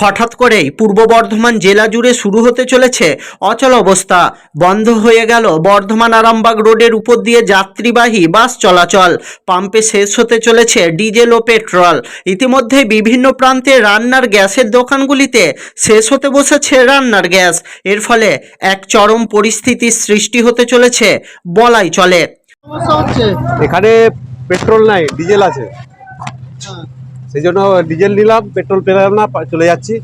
হঠাৎ করেই পূর্ব বর্ধমান জেলা জুড়ে শুরু হতে চলেছে অচল অবস্থা। বন্ধ হয়ে গেল বর্ধমান আরামবাগ রোডের উপর দিয়ে যাত্রীবাহী বাস চলাচল। পাম্পে শেষ হতে চলেছে ডিজেল ও পেট্রোল। ইতিমধ্যে বিভিন্ন প্রান্তে রান্নার গ্যাসের দোকানগুলিতে শেষ হতে বসেছে রান্নার গ্যাস। এর ফলে এক চরম পরিস্থিতির সৃষ্টি হতে চলেছে বলাই চলে। এখানে পেট্রোল নাই, ডিজেল আছে। সেই জন্য ডিজেল নিলাম পেট্রোল পেলাম না চলে যাচ্ছি।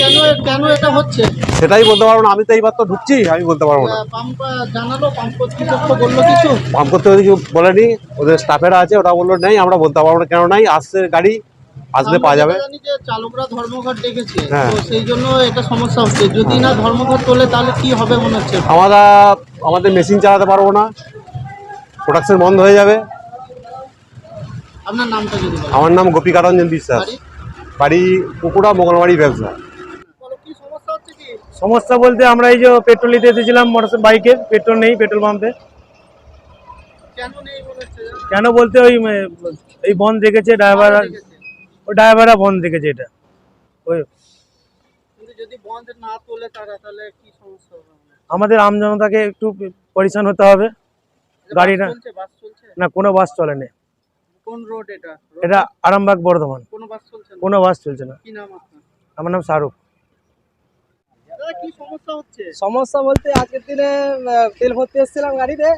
কেন কেন এটা হচ্ছে? সেটাই বলতে পারব না আমি তো এইবার তো ঢুকছি আমি বলতে পারব না। পাম্প জানালো পাম্প কর্তৃপক্ষ বলল কিছু? পাম্প করতে কিছু বলেনি ওদের স্টাফেরা আছে ওটা বলল নেই আমরা বলতে পারব না কেন নাই আসছে গাড়ি আসলে পাওয়া যাবে। চালকরা ধর্মঘট ডেকেছে হ্যাঁ। সেই জন্য এটা সমস্যা হচ্ছে। যদি না ধর্মঘট তাহলে কি হবে মনে হচ্ছে? আমরা আমাদের মেশিন চালাতে পারব না প্রোডাকশন বন্ধ হয়ে যাবে। আপনার নামটা যদি আমার নাম গোপীকারঞ্জন বিশ্বাস। বাড়ি? বাড়ি পুকুরা মোগলবাড়ি ব্যবসা। সমস্যা হচ্ছে কি? সমস্যা বলতে আমরা এই যে পেট্রোল নিতে এসেছিলাম মোটর বাইকে পেট্রোল নেই পেট্রোল পাম্পে। কেন বলতে ওই এই বন্ধ রেখেছে ড্রাইভার ওই ড্রাইভাররা বন্ধ রেখেছে এটা। ওই কিন্তু যদি বন্ধ না তোলে তারা তাহলে কি সমস্যা হবে আমাদের আমজনতাকে একটু পরিশান হতে হবে। গাড়িটা বাস চলছে? না কোনো বাস চলে না। কোন রোড এটা? এটা আরামবাগ বর্ধমান। কোনো বাস চলছে না? কোনো বাস চলছে না। কি নাম আপনার? আমার নাম শাহরুখ। কি সমস্যা হচ্ছে? সমস্যা বলতে আজকের দিনে তেল ভরতে এসেছিলাম গাড়িতে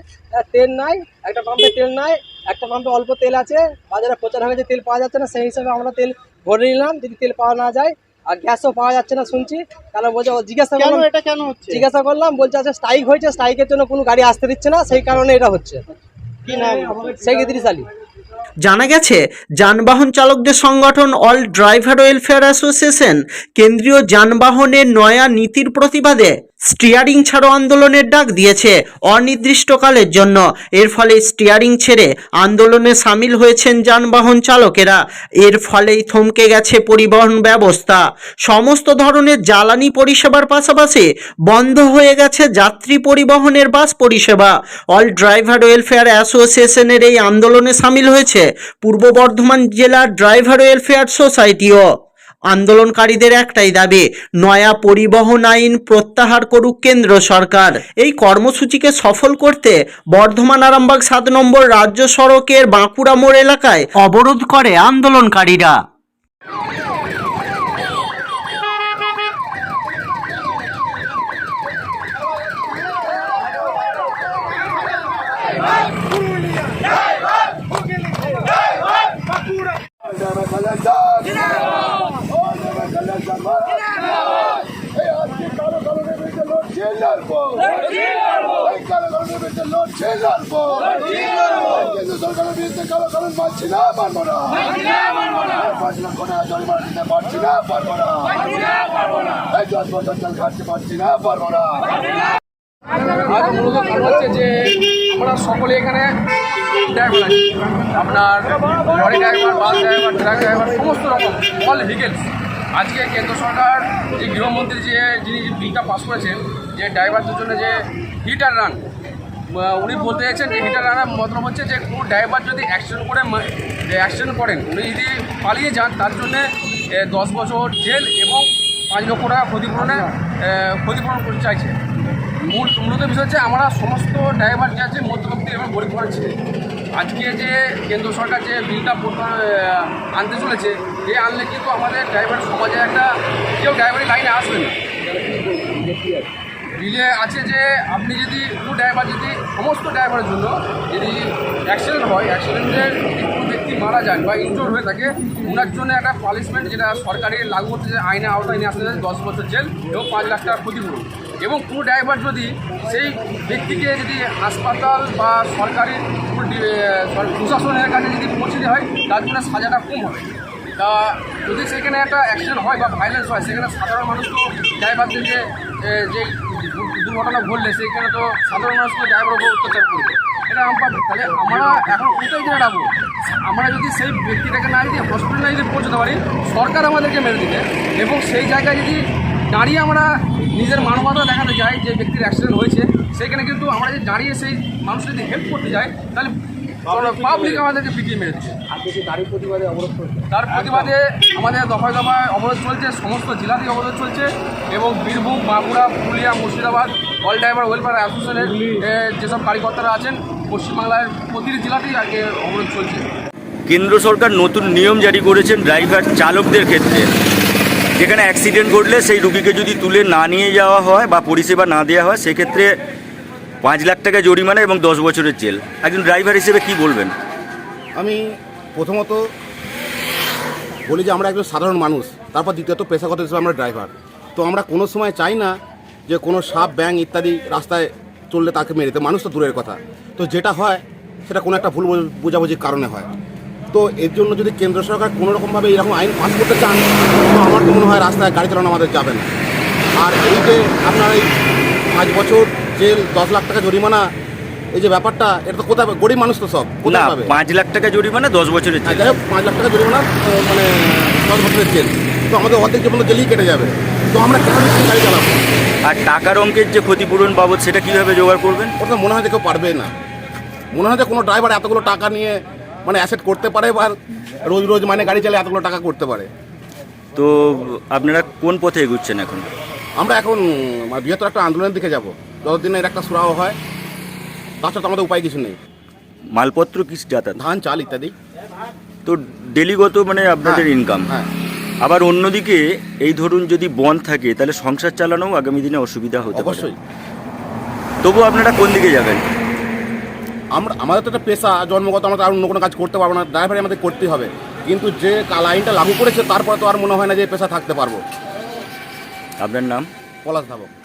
তেল নাই একটা পাম্পে তেল নাই একটা পাম্পে অল্প তেল আছে বাজারে প্রচার হয়ে গেছে তেল পাওয়া যাচ্ছে না সেই হিসাবে আমরা তেল ভরে নিলাম যদি তেল পাওয়া না যায় আর গ্যাসও পাওয়া যাচ্ছে না শুনছি কারণ বলছে জিজ্ঞাসা করলাম এটা কেন হচ্ছে? জিজ্ঞাসা করলাম বলছে আচ্ছা স্ট্রাইক হয়েছে স্ট্রাইকের জন্য কোনো গাড়ি আসতে দিচ্ছে না সেই কারণে এটা হচ্ছে। কি নাম? শেখ ইদ্রিস আলী জানা গেছে যানবাহন চালকদের সংগঠন অল ড্রাইভার ওয়েলফেয়ার অ্যাসোসিয়েশন কেন্দ্রীয় যানবাহনের নয়া নীতির প্রতিবাদে স্টিয়ারিং ছাড়ো আন্দোলনের ডাক দিয়েছে অনির্দিষ্টকালের জন্য। এর ফলে স্টিয়ারিং ছেড়ে আন্দোলনে সামিল হয়েছেন যানবাহন চালকেরা। এর ফলেই থমকে গেছে পরিবহন ব্যবস্থা। সমস্ত ধরনের জ্বালানি পরিষেবার পাশাপাশি বন্ধ হয়ে গেছে যাত্রী পরিবহনের বাস পরিষেবা। অল ড্রাইভার ওয়েলফেয়ার অ্যাসোসিয়েশনের এই আন্দোলনে সামিল হয়েছে পূর্ব বর্ধমান জেলার ড্রাইভার ওয়েলফেয়ার সোসাইটিও। আন্দোলনকারীদের একটাই দাবি, নয়া পরিবহন আইন প্রত্যাহার করুক কেন্দ্র সরকার। এই কর্মসূচিকে সফল করতে বর্ধমান আরামবাগ সাত নম্বর রাজ্য সড়কের বাঁকুড়া মোড় এলাকায় অবরোধ করে আন্দোলনকারীরা। সরকারের বিরুদ্ধে না পারব না টাকা জরিমানা না পারব না এই দশ বছর পারছি না পারব মূলত হচ্ছে যে আমরা সকলে এখানে ড্রাইভার আপনার lorry driver bus driver truck driver সমস্ত রকম অল ভেহিকেলস আজকে কেন্দ্র সরকার যে গৃহমন্ত্রী যে যিনি বিলটা পাস করেছেন যে ড্রাইভারদের জন্য যে হিটার রান উনি বলতে চাইছেন যে হিটার রানের মতলব হচ্ছে যে কোনো ড্রাইভার যদি অ্যাক্সিডেন্ট করে অ্যাক্সিডেন্ট করেন, উনি যদি পালিয়ে যান, তার জন্যে দশ বছর জেল এবং পাঁচ লক্ষ টাকা ক্ষতিপূরণে ক্ষতিপূরণ করতে চাইছে। মূল মূলত বিষয় হচ্ছে আমরা সমস্ত ড্রাইভার যে আছে মধ্যবিত্ত এবং গরিব ঘরের আজকে যে কেন্দ্র সরকার যে বিলটা আনতে চলেছে এই আনলে কিন্তু আমাদের ড্রাইভার সমাজে একটা, কেউ ড্রাইভারের লাইনে আসবে না। বিলে আছে যে আপনি যদি কোনো ড্রাইভার যদি সমস্ত ড্রাইভারের জন্য যদি অ্যাক্সিডেন্ট হয় অ্যাক্সিডেন্টের যদি কোনো ব্যক্তি মারা যান বা ইনজোর হয়ে থাকে, ওনার জন্য একটা পানিশমেন্ট যেটা সরকারি লাগু করতে যে আইনে আওতায় নিয়ে আসতে দশ বছর জেল এবং পাঁচ লাখ টাকা ক্ষতিপূরণ এবং কোনো ড্রাইভার যদি সেই ব্যক্তিকে যদি হাসপাতাল বা সরকারি প্রশাসনের কাছে যদি পৌঁছে দেওয়া হয়, তার জন্য সাজাটা কম হবে। তা যদি সেখানে একটা অ্যাক্সিডেন্ট হয় বা ভাইলেন্স হয়, সেখানে সাধারণ মানুষ তো ড্রাইভারদেরকে যে দুর্ঘটনা ঘটলে সেখানে তো সাধারণ মানুষ তো ড্রাইভার উপর অত্যাচার করবে এটা আমরা তাহলে আমরা এখন কোথায় জেনে রাখব আমরা যদি সেই ব্যক্তিটাকে না যদি হসপিটালে যদি পৌঁছতে পারি, সরকার আমাদেরকে মেরে দিবে এবং সেই জায়গায় যদি দাঁড়িয়ে আমরা নিজের মানবতা দেখাতে যাই যে ব্যক্তির অ্যাক্সিডেন্ট হয়েছে, সেখানে কিন্তু আমরা যদি দাঁড়িয়ে সেই মানুষ যদি হেল্প করতে যাই, তাহলে পাবলিক আমাদেরকে পিটিয়ে মেরে দিচ্ছে আপনি কি প্রতিবাদে অবরোধ তার প্রতিবাদে আমাদের দফায় দফায় অবরোধ চলছে সমস্ত জেলাতেই অবরোধ চলছে এবং Birbhum Bankura Purulia Murshidabad all driver welfare অ্যাসোসিয়েশনের যেসব কার্যকর্তারা আছেন পশ্চিমবাংলার প্রতিটি জেলাতেই আগে অবরোধ চলছে। কেন্দ্র সরকার নতুন নিয়ম জারি করেছেন ড্রাইভার চালকদের ক্ষেত্রে। যেখানে অ্যাক্সিডেন্ট ঘটলে সেই রুগীকে যদি তুলে না নিয়ে যাওয়া হয় বা পরিষেবা না দেওয়া হয় সেক্ষেত্রে পাঁচ লাখ টাকা জরিমানা এবং দশ বছরের জেল। একজন ড্রাইভার হিসেবে কি বলবেন? আমি প্রথমত বলি যে আমরা একজন সাধারণ মানুষ, তারপর দ্বিতীয়ত পেশাগত হিসেবে আমরা ড্রাইভার। তো আমরা কোনো সময় চাই না যে কোনো সাপ ব্যাং ইত্যাদি রাস্তায় চললে তাকে মেরে মানুষ তো দূরের কথা। তো যেটা হয়, সেটা কোনো একটা ভুল বোঝ- বোঝাবুঝির কারণে হয়। তো এর জন্য যদি কেন্দ্র সরকার কোনো রকমভাবে এরকম আইন পাস করতে চান, তো আমার তো মনে হয় রাস্তায় গাড়ি চালানো আমাদের যাবে না। আর এই যে আপনার এই পাঁচ বছর জেল দশ লাখ টাকা জরিমানা এই যে ব্যাপারটা এটা তো কোথায় গরিব মানুষ তো সব না কোথায় পাবে? পাঁচ লাখ টাকা জরিমানা দশ বছরের আর জেল। যাই হোক পাঁচ লাখ টাকা জরিমানা মানে দশ বছরের জেল। তো আমাদের অর্ধেক জীবন জেলেই কেটে যাবে। তো আমরা কেন গাড়ি চালাবো? আর টাকার অঙ্কের যে ক্ষতিপূরণ বাবদ সেটা কীভাবে জোগাড় করবেন? ওটা মনে হয় যে কেউ পারবে না। মনে হয় যে কোনো ড্রাইভার এতগুলো টাকা নিয়ে মানে অ্যাসেট করতে পারে বা রোজ রোজ মানে গাড়ি চালিয়ে এতগুলো টাকা করতে পারে। তো আপনারা কোন পথে এগুচ্ছেন এখন? আমরা এখন মানে বৃহত্তর একটা আন্দোলনের দিকে যাব। যতদিন এর একটা সুরাহ হয় তাছাড়া তো আমাদের উপায় কিছু নেই। মালপত্র কি যাতায়াত? ধান চাল ইত্যাদি। তো ডেলিগত মানে আপনাদের হ্যাঁ, ইনকাম হ্যাঁ। আবার অন্যদিকে এই ধরুন যদি বন্ধ থাকে তাহলে সংসার চালানো আগামী দিনে অসুবিধা হতে অবশ্যই। তবু আপনারা কোন দিকে যাবেন? আমরা আমাদের তো একটা পেশা জন্মগত আমরা আর অন্য কোনো কাজ করতে পারব না ড্রাইভারই আমাদের করতেই হবে। কিন্তু যে লাইনটা লাগু করেছে তারপরে তো আর মনে হয় না যে পেশা থাকতে পারব। আপনার নাম? পলাশ ধাবক।